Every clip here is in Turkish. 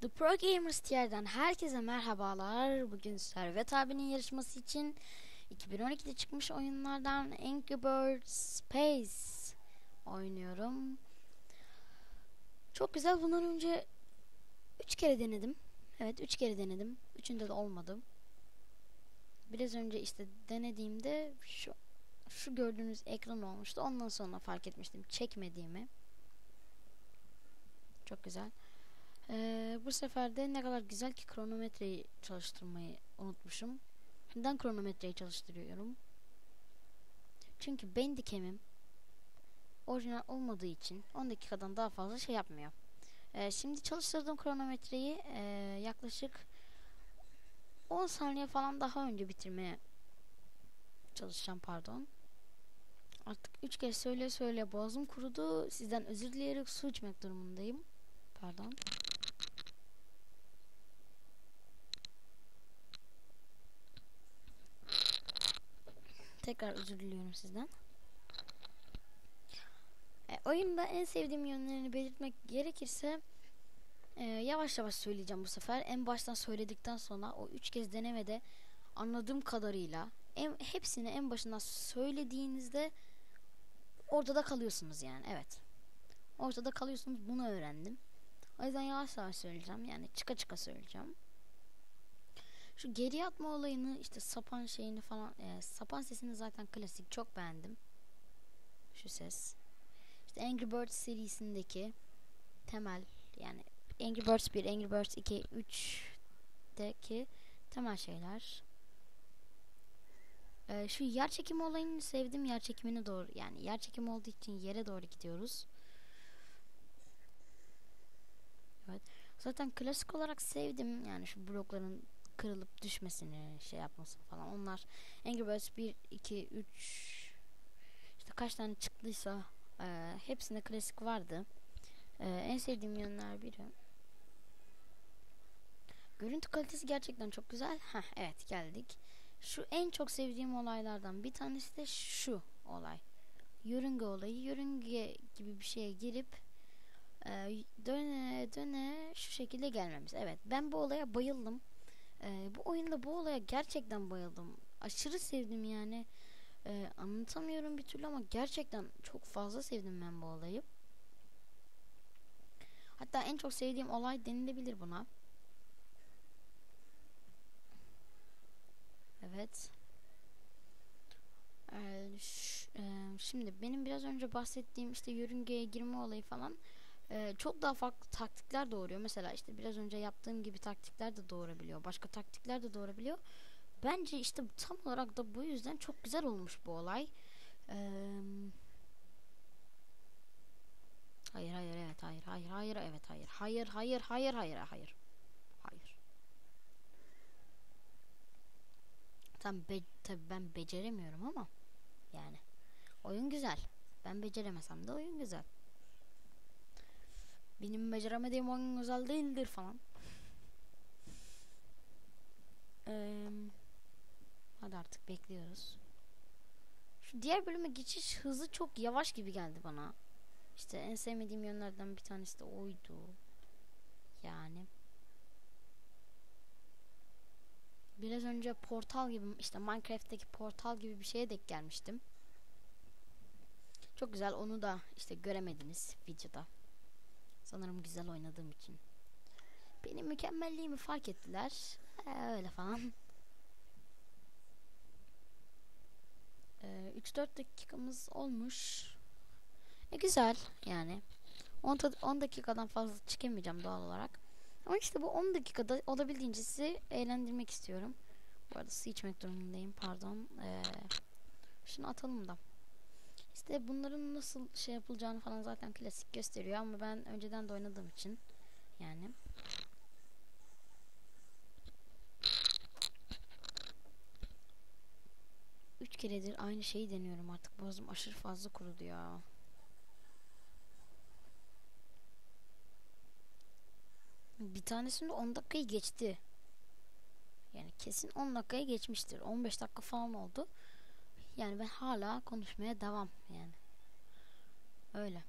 The Pro Gamers Tier'den herkese merhabalar. Bugün Servet abinin yarışması için 2012'de çıkmış oyunlardan Angry Birds Space oynuyorum. Çok güzel. Bundan önce 3 kere denedim. Evet 3 kere denedim. Üçünde de olmadı. Biraz önce işte denediğimde şu şu gördüğünüz ekran olmuştu. Ondan sonra fark etmiştim çekmediğimi. Çok güzel. Ee, bu sefer de ne kadar güzel ki kronometreyi çalıştırmayı unutmuşum. Neden kronometreyi çalıştırıyorum? Çünkü Bandicam'im orijinal olmadığı için 10 dakikadan daha fazla şey yapmıyor. Ee, şimdi çalıştırdığım kronometreyi e, yaklaşık 10 saniye falan daha önce bitirmeye çalışacağım pardon. Artık 3 kez söyle söyle boğazım kurudu. Sizden özür dileyerek su içmek durumundayım. Pardon. Tekrar özür diliyorum sizden. E, oyunda en sevdiğim yönlerini belirtmek gerekirse e, yavaş yavaş söyleyeceğim bu sefer. En baştan söyledikten sonra o üç kez denemede anladığım kadarıyla en, hepsini en başından söylediğinizde ortada kalıyorsunuz yani evet. Ortada kalıyorsunuz bunu öğrendim. O yüzden yavaş yavaş söyleyeceğim yani çıka çıka söyleyeceğim. Şu geri atma olayını işte sapan şeyini falan e, sapan sesini zaten klasik çok beğendim. Şu ses. İşte Angry Birds serisindeki temel yani Angry Birds 1, Angry Birds 2, 3'deki temel şeyler. Ee, şu yer çekimi olayını sevdim. Yer çekimine doğru yani yer çekimi olduğu için yere doğru gidiyoruz. Evet. Zaten klasik olarak sevdim yani şu blokların kırılıp düşmesini şey yapmasını falan. Onlar Angry Birds 1, 2, 3 işte kaç tane çıktıysa e, hepsinde klasik vardı. E, en sevdiğim yönler biri. Görüntü kalitesi gerçekten çok güzel. Heh, evet geldik. Şu en çok sevdiğim olaylardan bir tanesi de şu olay. Yörünge olayı. Yörünge gibi bir şeye girip e, döne döne şu şekilde gelmemiz. Evet ben bu olaya bayıldım. E, bu oyunda bu olaya gerçekten bayıldım. Aşırı sevdim yani. E, anlatamıyorum bir türlü ama gerçekten çok fazla sevdim ben bu olayı. Hatta en çok sevdiğim olay denilebilir buna. Evet. Ee, e, şimdi benim biraz önce bahsettiğim işte yörüngeye girme olayı falan e, çok daha farklı taktikler doğuruyor. Mesela işte biraz önce yaptığım gibi taktikler de doğurabiliyor. Başka taktikler de doğurabiliyor. Bence işte tam olarak da bu yüzden çok güzel olmuş bu olay. Ee, hayır hayır evet hayır hayır hayır evet hayır hayır hayır hayır hayır hayır hayır. Tam be tabi ben beceremiyorum ama yani oyun güzel. Ben beceremesem de oyun güzel. Benim beceremediğim oyun güzel değildir falan. Ee, hadi artık bekliyoruz. Şu diğer bölüme geçiş hızı çok yavaş gibi geldi bana. İşte en sevmediğim yönlerden bir tanesi de oydu. Yani. Biraz önce portal gibi işte Minecraft'teki portal gibi bir şeye denk gelmiştim. Çok güzel onu da işte göremediniz videoda. Sanırım güzel oynadığım için. Benim mükemmelliğimi fark ettiler. Ee, öyle falan. Ee, 3-4 dakikamız olmuş. E güzel yani. 10, 10 dakikadan fazla çıkamayacağım doğal olarak. Ama işte bu 10 dakikada olabildiğince sizi eğlendirmek istiyorum. Bu arada su içmek durumundayım pardon. Ee, şunu atalım da. İşte bunların nasıl şey yapılacağını falan zaten klasik gösteriyor ama ben önceden de oynadığım için yani. Üç keredir aynı şeyi deniyorum artık boğazım aşırı fazla kurudu ya. Bir tanesinde 10 dakikayı geçti. Yani kesin 10 dakikayı geçmiştir. 15 dakika falan oldu. Yani ben hala konuşmaya devam yani. Öyle.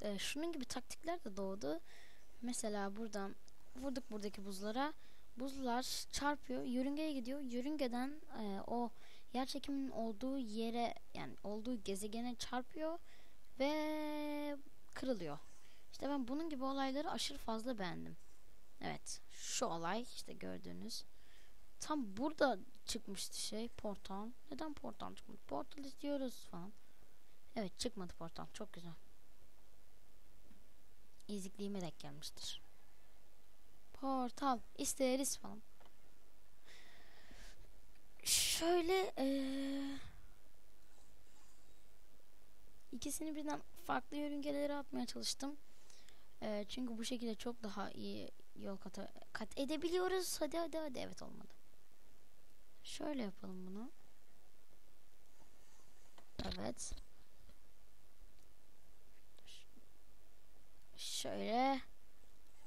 e, şunun gibi taktikler de doğdu. Mesela buradan vurduk buradaki buzlara. Buzlar çarpıyor, yörüngeye gidiyor. Yörüngeden e, o yer çekiminin olduğu yere yani olduğu gezegene çarpıyor ve kırılıyor. İşte ben bunun gibi olayları aşırı fazla beğendim. Evet, şu olay işte gördüğünüz. Tam burada çıkmıştı şey portal. Neden portal çıkmadı? Portal istiyoruz falan. Evet çıkmadı portal. Çok güzel. İzikliğime denk gelmiştir. Portal isteriz falan. Şöyle ee, ikisini birden farklı yörüngelere atmaya çalıştım. E, çünkü bu şekilde çok daha iyi yol kat, kat edebiliyoruz. Hadi hadi hadi evet olmadı. Şöyle yapalım bunu. Evet. Şöyle.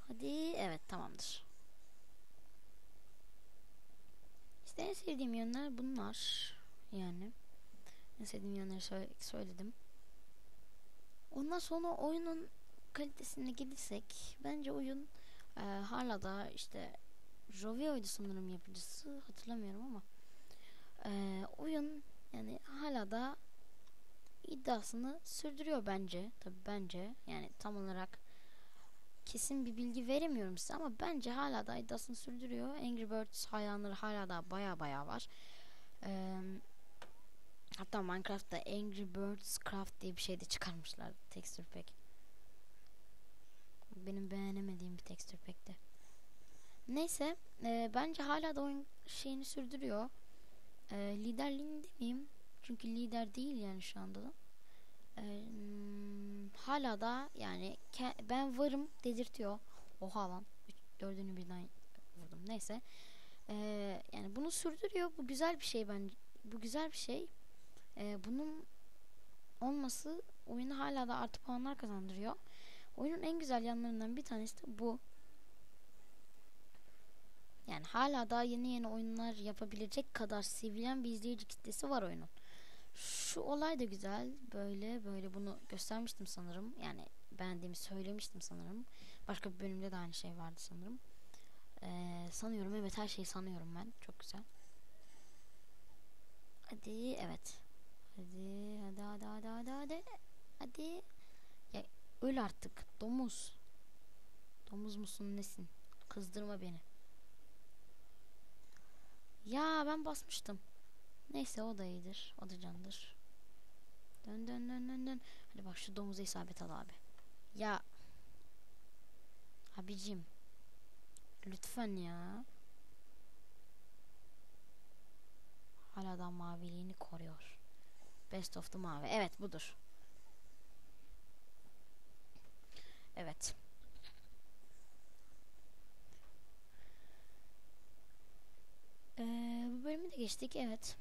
Hadi evet tamamdır. İşte en sevdiğim yönler bunlar. Yani. En sevdiğim yönleri söyle söyledim. Ondan sonra oyunun kalitesine gelirsek bence oyun e, hala da işte Rovio'ydu sanırım yapıcısı hatırlamıyorum ama. E, oyun yani hala da iddiasını sürdürüyor bence tabi bence. Yani tam olarak kesin bir bilgi veremiyorum size ama bence hala da iddiasını sürdürüyor. Angry Birds hayranları hala da baya baya var. E, hatta Minecraft'ta Angry Birds Craft diye bir şey de çıkarmışlar texture pack benim beğenemediğim bir tekstür pekti. Neyse e, bence hala da oyun şeyini sürdürüyor. E, liderliğini demeyeyim. Çünkü lider değil yani şu anda da. E, hala da yani ben varım dedirtiyor. Oha lan. Üç, dördünü birden vurdum. Neyse. E, yani bunu sürdürüyor. Bu güzel bir şey bence. Bu güzel bir şey. E, bunun olması oyunu hala da artı puanlar kazandırıyor. Oyunun en güzel yanlarından bir tanesi de bu. Yani hala daha yeni yeni oyunlar yapabilecek kadar sevilen bir izleyici kitlesi var oyunun. Şu olay da güzel. Böyle böyle bunu göstermiştim sanırım. Yani beğendiğimi söylemiştim sanırım. Başka bir bölümde de aynı şey vardı sanırım. Ee, sanıyorum evet her şeyi sanıyorum ben. Çok güzel. Hadi evet. Hadi hadi hadi hadi hadi hadi. Hadi. Öl artık domuz. Domuz musun nesin? Kızdırma beni. Ya ben basmıştım. Neyse o da iyidir. O da candır. Dön dön dön dön dön. Hadi bak şu domuza isabet al abi. Ya. Abicim. Lütfen ya. Hala da maviliğini koruyor. Best of the mavi. Evet budur. Evet. Ee, bu bölümü de geçtik. Evet.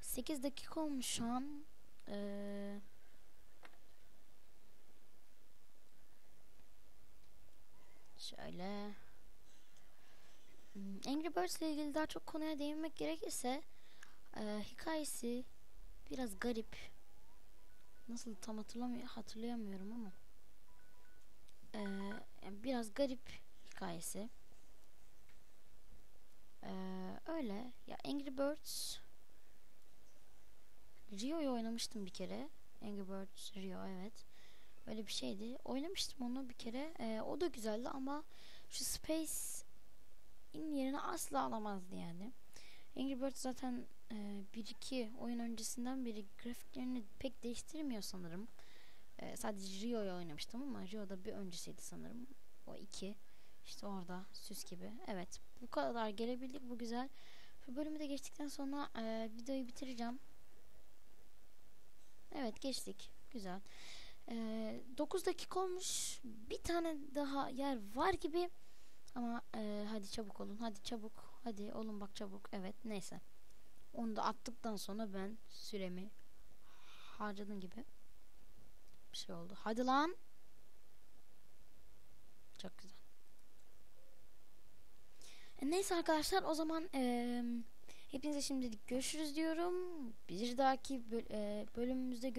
8 dakika olmuş şu an. Ee, şöyle. Hmm, Angry Birds ile ilgili daha çok konuya değinmek gerekirse e, hikayesi biraz garip. Nasıl tam hatırlamıyor hatırlayamıyorum ama e, biraz garip hikayesi. E, öyle. Ya Angry Birds Rio'yu oynamıştım bir kere. Angry Birds Rio evet. Öyle bir şeydi. Oynamıştım onu bir kere. E, o da güzeldi ama şu Space'in yerine asla alamazdı yani. Angry Birds zaten e, bir iki oyun öncesinden beri grafiklerini pek değiştirmiyor sanırım. E, sadece Rio'yu oynamıştım ama Rio'da bir öncesiydi sanırım. O iki. İşte orada süs gibi. Evet bu kadar gelebildik bu güzel. Bu bölümü de geçtikten sonra e, videoyu bitireceğim. Evet geçtik. Güzel. E, 9 dakika olmuş. Bir tane daha yer var gibi. Ama e, hadi çabuk olun. Hadi çabuk. Hadi olun bak çabuk. Evet neyse. Onu da attıktan sonra ben süremi harcadım gibi bir şey oldu. Hadi lan. Çok güzel. E, neyse arkadaşlar o zaman e, hepinize şimdilik görüşürüz diyorum. Bir dahaki böl e, bölümümüzde görüşürüz.